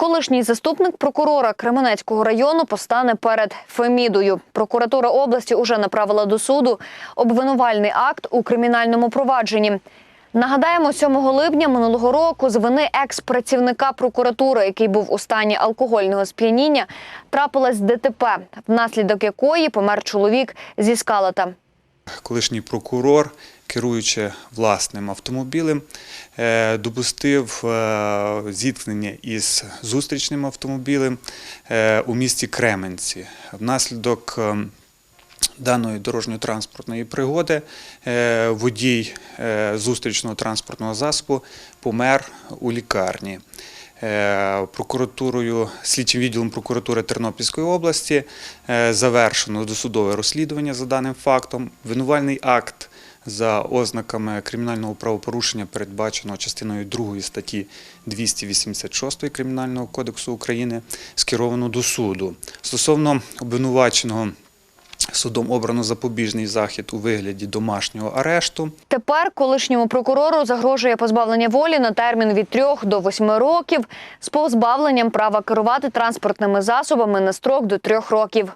Колишній заступник прокурора Кременецького району постане перед Фемідою. Прокуратура області уже направила до суду обвинувальний акт у кримінальному провадженні. Нагадаємо, 7 липня минулого року з вини екс-працівника прокуратури, який був у стані алкогольного сп'яніння, трапилась ДТП, внаслідок якої помер чоловік зі скалата. Колишній прокурор, керуючи власним автомобілем, е, допустив е, зіткнення із зустрічним автомобілем е, у місті Кременці. Внаслідок даної дорожньо-транспортної пригоди водій зустрічного транспортного засобу помер у лікарні. Е, Прокуратурою, слідчим відділом прокуратури Тернопільської області е, завершено досудове розслідування за даним фактом. Винувальний акт за ознаками кримінального правопорушення передбачено частиною 2 статті 286 Кримінального кодексу України скеровано до суду. Стосовно обвинуваченого судом обрано запобіжний захід у вигляді домашнього арешту. Тепер колишньому прокурору загрожує позбавлення волі на термін від 3 до 8 років з позбавленням права керувати транспортними засобами на строк до 3 років.